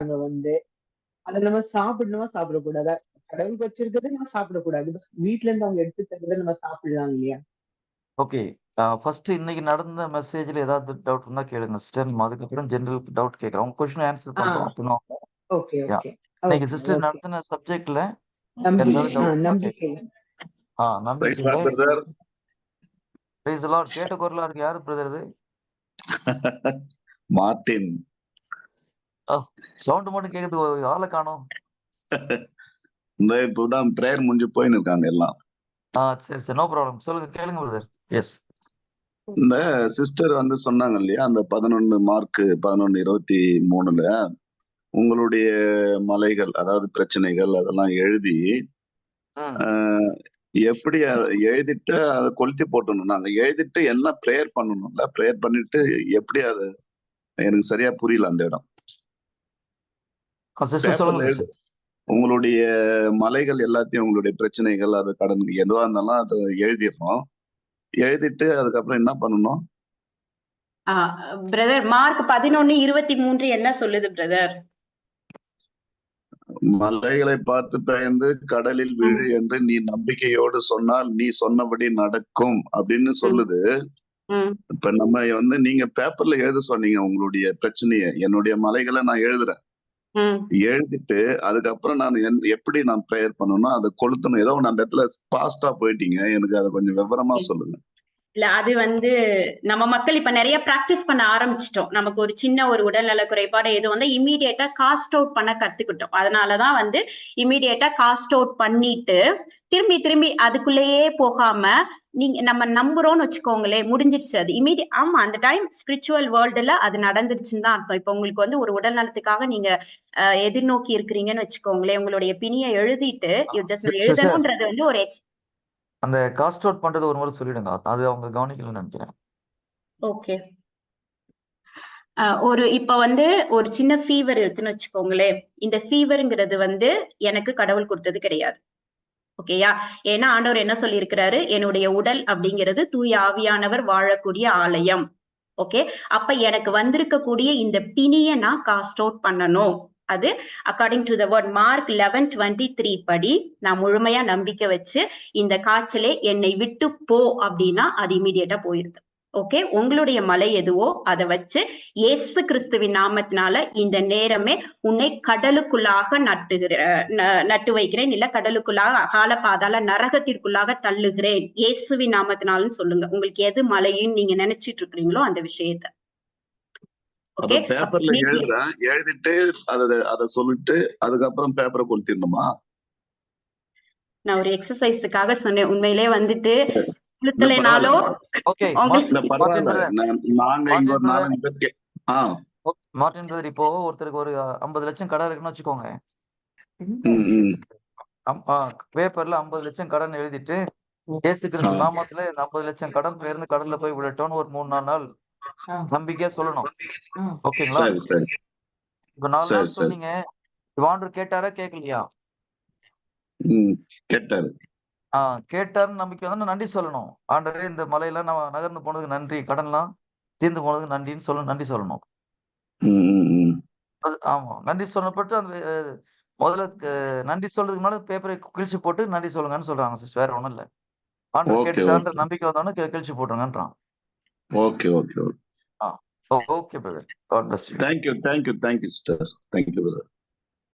அங்க வந்து அத நம்ம சாப்பிடணுமா சாப்பிடக்கூடாதா? கடவுளுக்கு வச்சிருக்கிறத நம்ம சாப்பிடக்கூடாது. வீட்ல இருந்து அவங்க எடுத்து தர்றத நம்ம சாப்பிடலாம் இல்லையா? ஓகே. ஃபர்ஸ்ட் இன்னைக்கு நடந்த மெசேஜ்ல ஏதாவது டவுட் இருந்தா கேளுங்க சிஸ்டர். நம்ம அதுக்கப்புறம் ஜெனரல் டவுட் கேட்கிறோம். உங்க கொஸ்டின் ஆன்சர். பண்றோம். அப்படின்னா ஓகே. ஓகே. இன்னைக்கு சிஸ்டர். நடத்தின சப்ஜெக்ட்ல ஆ நம்பிக்கை. பிரைஸ் லார்ட் கேட்ட குரலா இருக்கு. யாரு பிரதர் இது? மார்ட்டின். சவுண்ட் மட்டும் கேக்குது. ஆள காணோம். இந்த இப்பதான் பிரேயர் முடிஞ்சு போயின்னு இருக்காங்க எல்லாம். ஆ சரி, சரி. No problem. சொல்லுங்க. கேளுங்க பிரதர். எஸ். இந்த சிஸ்டர் வந்து சொன்னாங்க இல்லையா, அந்த 11 மார்க் 11:23ல உங்களுடைய மலைகள், அதாவது பிரச்சனைகள் அதெல்லாம் எழுதி, எப்படி எழுதிட்டு அத கொளுத்தி போட்டுடணும். நாங்க எழுதிட்டு என்ன பிரேயர் பண்ணணும்ல, பிரேயர் பண்ணிட்டு எப்படி அத எனக்கு சரியா புரியல அந்த இடம். சொல்லுங்க. உங்களுடைய மலைகள் எல்லாத்தையும் உங்களுடைய பிரச்சனைகள், அது கடன் எதுவா இருந்தாலும் அத எழுதிடுறோம். எழுதிட்டு அதுக்கப்புறம் என்ன பண்ணணும்? ஆ பிரதர் மார்க் 11:23 என்ன சொல்லுது பிரதர்? மலைகளை பார்த்து பயந்து கடலில். விழு என்று நீ நம்பிக்கையோடு சொன்னால் நீ சொன்னபடி நடக்கும் அப்படின்னு. சொல்லுது. ம். இப்ப நம்ம வந்து நீங்க பேப்பர்ல எழுத சொன்னீங்க உங்களுடைய பிரச்சனைய. என்னுடைய மலைகள நான் எழுதுறேன். ம். எழுதிட்டு அதுக்கப்புறம் நான் எப்படி நான் பிரேயர் பண்ணணும்னா, அத கொளுத்தணும். ஏதோ ஒண்ணு அந்த இடத்துல ஃபாஸ்ட்டா போயிட்டீங்க. எனக்கு அத கொஞ்சம் விவரமா. சொல்லுங்க. இல்ல அது வந்து நம்ம மக்கள் இப்ப நெறைய பிராக்டிஸ் பண்ண ஆரம்பிச்சுட்டோம். நமக்கு ஒரு சின்ன ஒரு உடல்நல குறைபாடு எது வந்தா இம்மீடியேட்டா காஸ்ட் அவுட் பண்ண கத்துக்கிட்டோம். அதனால தான் வந்து இம்மீடியேட்டா காஸ்ட் அவுட் பண்ணிட்டு, திரும்பி திரும்பி அதுக்குள்ளேயே போகாம, நீங்க நம்ம நம்புறோம்னு வச்சுக்கோங்களேன், முடிஞ்சிருச்சு அது. இம்மீடி ஆமா அந்த டைம் ஸ்பிரிச்சுவல் வேர்ல்டுல அது நடந்துருச்சுன்னு தான் அர்த்தம். இப்ப உங்களுக்கு வந்து ஒரு உடல் நலத்துக்காக நீங்க எதிர்நோக்கி இருக்கிறீங்கன்னு வச்சுக்கோங்களேன், உங்களுடைய பிணிய எழுதிட்டு, எழுதணும்ன்றது வந்து ஒரு அந்த காஸ்ட் அவுட் பண்றது ஒரு முறை சொல்லிடுங்க. அது அவங்க கவனிக்கலன்னு நெனைக்கிறேன். ஓகே. ஒரு இப்ப வந்து ஒரு சின்ன ஃபீவர் இருக்குன்னு வச்சுக்கோங்களேன். இந்த ஃபீவர்ங்கிறது வந்து எனக்கு கடவுள் குடுத்தது கிடையாது. ஓகேயா? ஏன்னா ஆண்டவர் என்ன சொல்லியிருக்கிறாரு, என்னுடைய உடல் அப்படிங்கிறது தூய ஆவியானவர் வாழக்கூடிய ஆலயம். ஓகே. அப்ப எனக்கு வந்திருக்கக்கூடிய இந்த பிணியை நான் காஸ்ட் அவுட் பண்ணணும். அது according to the word Mark 11:23 படி நான் முழுமையா நம்பிக்கை வச்சு, இந்த காய்ச்சலே என்னை விட்டு போ அப்படின்னா, அது இமீடியட்டா போயிருது. ஓகே. உங்களுடைய மலை எதுவோ அத வச்சு இயேசு கிறிஸ்துவின் நாமத்தினால இந்த நேரமே உன்னை கடலுக்குள்ளாக நட்டுகிற நட்டு வைக்கிறேன். இல்ல கடலுக்குள்ளாக அகால பாதாள நரகத்திற்குள்ளாக தள்ளுகிறேன். இயேசுவின் நாமத்தினாலன்னு சொல்லுங்க. உங்களுக்கு எது மலைன்னு நீங்க நெனச்சிட்டு இருக்கிறீங்களோ அந்த விஷயத்த. ஓகே. பேப்பர்ல எழுதுறேன். எழுதிட்டு அத அத சொல்லிட்டு அதுக்கப்புறம் பேப்பர கொளுத்திடணுமா? நான் ஒரு எக்ஸர்சைஸ்க்காக சொன்னேன். உண்மையிலே வந்துட்டு இல்ல பரவால்ல. கொளுத்தலைனாலும் ஓகே. இல்ல உங்களுக்கு மார்ட்டின் பரவால்ல. பிரதர். நான் நாங்க இங்க மார்ட்டின் ஒரு பிரதர். 4, 5 பேர் கே ஆ. ஓ மார்ட்டின் பிரதர் இப்போ ஒருத்தருக்கு ஒரு 50,00,000 கடன் இருக்குன்னு வச்சுக்கோங்க. ம், ம். அம் ஆ பேப்பர்ல 50,00,000 கடன் எழுதிட்டு, இயேசு ஆ. கிறிஸ்து நாமத்துல இந்த 50,00,000 கடன் பெயர்ந்து கடல்ல போய் விழட்டும்னு ஒரு 3, 4 நாள் நம்பிக்கையா சொல்லணும். ஓகேங்களா? இப்ப 4 சரி, நாள். சொன்னீங்க. ஆண்டவர் கேட்டாரா? கேட்கலையா? ம். கேட்டாரு. ஆ கேட்டாருன்னு நம்பிக்கை வந்தா நன்றி சொல்லணும். ஆண்டவரே இந்த மலையெல்லாம் நான் நகர்ந்து போனதுக்கு நன்றி. கடன்லாம் தீர்ந்து போனதுக்கு நன்றின்னு சொல்ல நன்றி சொல்லணும். அது ஆமா. நன்றி சொல்லப்பட்டு அந்த முதல்ல நன்றி சொல்றதுக்கு முன்னாடி பேப்பர கிழிச்சு போட்டு நன்றி சொல்லுங்கன்னு சொல்றாங்க சிஸ்டர். வேற ஒண்ணும் இல்ல. கேட்டுட்டாருன்ற ஓகே. நம்பிக்கை வந்தோனே கி கிழிச்சு போட்டுருங்கன்றான். Okay, okay, okay. Okay brother. God bless you. Thank you, thank you, thank you sister. Thank you brother.